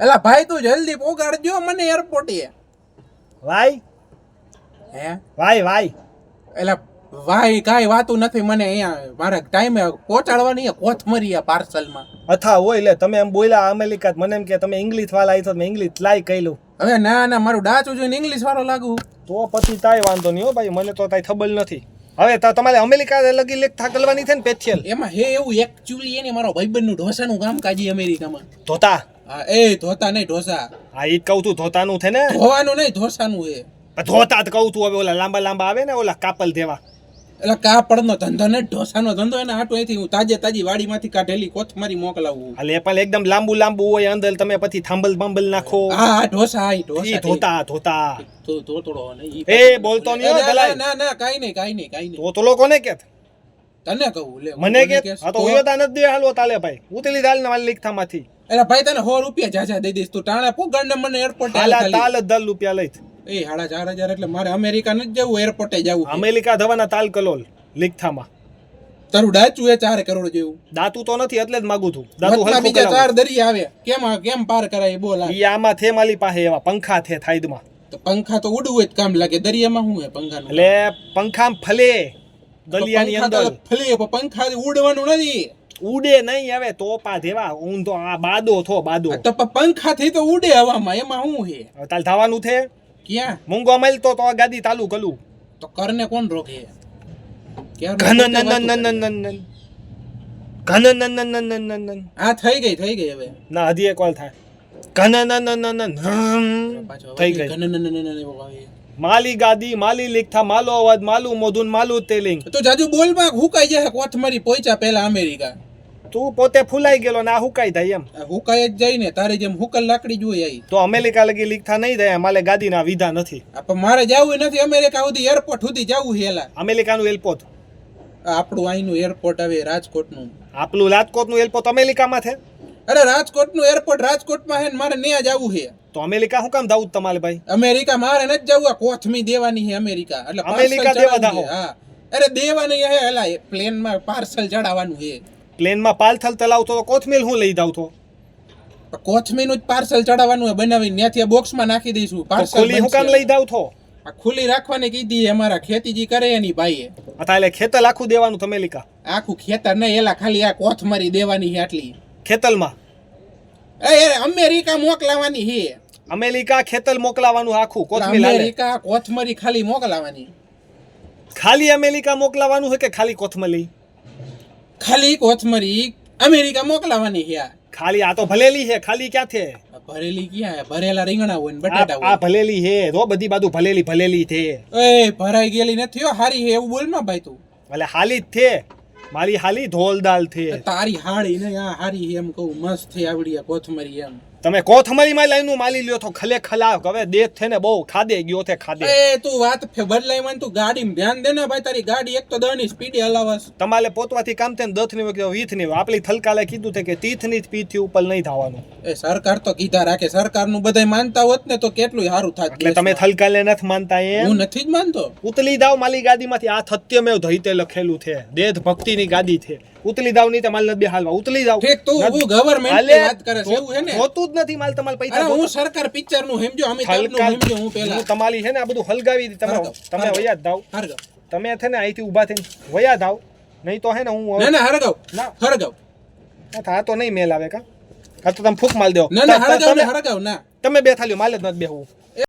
એલા ભાઈ તું જલ્દી પહોંચાડજો મને એરપોર્ટે વાય? હે? ભાઈ ભાઈ એલા ભાઈ કાંઈ વાતું નથી મને અહીંયા. મારે ટાઈમે પહોંચાડવાની કોથમરી પાર્સલમાં અથા હોય લે તમે એમ બોલ્યા અમેરિકા મને એમ કે તમે ઇંગ્લિશ વાળા આવી તો મેં ઇંગ્લિશ લાઈ કઈલું હવે ના ના મારું ડાચું જોઈને ઇંગ્લિશ વાળો લાગુ. તો પછી તાય વાંધો નહીં હો ભાઈ મને તો તાય ખબર નથી. હવે તો તમારે અમેરિકા લગી લેખ થાકલવાની છે ને પેથિયલ એમાં હે એવું એકચ્યુઅલી એને મારો ભાઈબંધનું ઢોસાનું કામ કાજી અમેરિકામાં. ધોતા હા એ ધોતા નહીં ઢોસા. હા ઈ જ કહું તું ધોતાનું છે ને? ધોવાનું નહીં ઢોસાનું એ. ધોતા જ કહું તું હવે ઓલા લાંબા લાંબા આવે ને ઓલા કાપલ દેવા એટલે કાપડનો ધંધો ને ઢોસાનો ધંધો એને આટો અહીંથી હું તાજે તાજી વાડીમાંથી કાઢેલી કોથમારી મોકલાવું. હાલે એ પણ એકદમ લાંબુ લાંબુ હોય અંદર તમે પછી થાંભલ બાંભલ નાખો. હા હા ઢોસા હા ઈ ઈ ઢોસા ધોતા ધોતા. તો ધોતડો ને એ બોલતો નહીં ના, ના કાઈ નહીં કાઈ નહીં કાઈ નહીં. તો કોને કે તને કહું લે મને કે હા તો તો- ઉયોતા નથી દે હાલો તાલે ભાઈ. ઉતલી દાલ ના વાલી લીખતામાંથી એટલે ભાઈ તને સો રૂપિયા જાજા દઈ દઈશ. તું ટાણા પોગાડ ને મને એરપોર્ટ તાલ દલ રૂપિયા લઈ એ સાડા ચાર હજાર એટલે મારે અમેરિકા નથી જવું એરપોર્ટે જવું. અમેરિકા ધવાના તાલ કલોલ લીકથામાં તારું ડાચું એ ચાર કરોડ જેવું. દાતું તો નથી એટલે જ માગું છું. દાતું બીજા ચાર દરિયા આવે. કેમ આ- કેમ પાર કરાય બોલ. ઈ આમાં થે માલી પાસે એવા પંખા થે થાઈદમાં. તો પંખા તો ઉડવું જ કામ લાગે. દરિયામાં શું હે પંખા એટલે પંખા ફલે. દલિયાની અંદર. ફલે પંખા ઉડવાનું નથી. ઉડે નહીં હવે તોપા જેવા હું તો આ બાદો થો બાદો તો પંખાથી તો ઉડે હવામાં એમાં શું હે તાલ થવાનું છે ક્યાં મૂંગો મળતો તો આ ગાદી તાલુ કલું તો કરને કોણ રોકે ઘન નન તે નન નન ઘન નન નન નન નન નન નન થઈ ગઈ થઈ ગઈ હવે ના હજી એક કોલ થાય ઘન નન નન થઈ ગઈ ઘન નન નન નન માલી ગાદી માલી લીખતા માલો અવાજ માલું મોધુન માલું તેલિંગ તો જાજુ બોલમાં હુકાઈ જાય કોથમરી પહોંચ્યા પહેલા અમેરિકા તું પોતે ફૂલાઈ ગયેલો ને આ હુકાઈ થાય એમ. હુકાઈ જ જાય ને તારી જેમ હુકલ લાકડી જોઈએ તો અમેરિકા લગી લીખતા નહીં થાય ગાદી ગાદીના વિધા નથી. પણ મારે જવું નથી અમેરિકા સુધી એરપોર્ટ સુધી જવું એલા. અમેરિકાનું એરપોર્ટ. આપણું અહીંનું એરપોર્ટ આવે રાજકોટનું. આપણું રાજકોટનું એલપોત અમેરિકામાં છે? અરે રાજકોટનું એરપોર્ટ રાજકોટમાં છે ને મારે ન્યા જવું છે. તો અમેરિકા શું કામ જવું તમારે ભાઈ? અમેરિકા મારે નથી જવું આ કોથમી દેવાની છે અમેરિકા. એટલે અમેરિકા દેવા હા. અરે દેવાની હે એલા પ્લેનમાં પાર્સલ ચડાવવાનું છે. પ્લેનમાં પાલથલ તલાવતો તો કોથમીર હું લઈ જાઉં તો. કોથમીરનું જ પાર્સલ ચડાવવાનું હોય બનાવીને ત્યાંથી બોક્સમાં નાખી દઈશું. પાર્સલ હું કામ લઈ જાઉં તો? આ ખુલ્લી રાખવાની કીધી અમારા ખેતીજી કરે એની ભાઈએ. એટલે ખેતર આખું દેવાનું તમે લીકા? આખું ખેતર નહીં એલા ખાલી આ કોથમરી દેવાની છે આટલી. ખેતલમાં એ અમેરિકા મોકલાવાની છે. અમેરિકા ખેતલ મોકલાવાનું આખું કોથમીર. અમેરિકા કોથમરી ખાલી મોકલાવાની. ખાલી અમેરિકા મોકલાવાનું છે કે ખાલી કોથમલી ખાલી કોથમરી અમેરિકા મોકલાવાની છે આ. ખાલી આ તો ભલેલી છે ખાલી ક્યાં છે? ભરેલી ક્યાં ભરેલા રીંગણા હોય ને આ બટાટા આ હોય ભલેલી છે જો બધી બાજુ ભલેલી ભલેલી છે. એ ભરાઈ ગયેલી નથી હારી હે એવું બોલમાં ભાઈ તું. એટલે હાલી જ છે. મારી હાલી ધોલ દાલ છે. તારી હાળી ને આ હારી એમ કહું મસ્ત છે આવડી આ કોથમરી એમ. તમે કોથમરીમાં લઈને માલી લ્યો તો ખલે ખલા હવે દેત છે ને બહુ ખાદે ગયો થે ખાદે. એ તું વાત ફે બદલાઈ માં તું ગાડીમાં ધ્યાન દે ને ભાઈ તારી ગાડી એક તો દળની સ્પીડે હલાવસ તમારે પોતવાથી કામ છે ને દથની વખતે વીથની આપણી થલકાલે કીધું છે કે તીથની પીથી ઉપર નહીં થવાનું. એ સરકાર તો કીધા રાખે સરકારનું બધાય માનતા હોત ને તો કેટલું સારું થાત. એટલે તમે થલકાલે નથી માનતા એ હું નથી જ માનતો. ઉતલી દાવ માલી ગાદીમાંથી આ સત્યમેવ ધૈતે લખેલું છે. દેહ ભક્તિની ગાદી છે. ઉતલી દાવ નહીં તમારે નથી હાલવા ઉતલી દાવ. ઠીક તું હું ગવર્નમેન્ટની વાત કરે છે એવું છે ને? હોતું જ નથી માલ તમારે પૈસા હું સરકાર પિક્ચરનું સમજો અમિતાભનું હેમજો હું પહેલા. હું તમારી છે ને આ બધું હલગાવી દી. તમે તમે વયા દાવ તમે છે ને અહીંથી ઊભા થઈને વયા દાવ નહીં તો હે ને હું ના ના હરગાવ. ના. હરગાવ. આ તો નહીં મેલ આવે કા? આ તો તમે ફૂક માલ દેવો ના ના હરગાવ હરગાવ ના. તમે બે થાલ્યો માલ જ નથી બેહવું.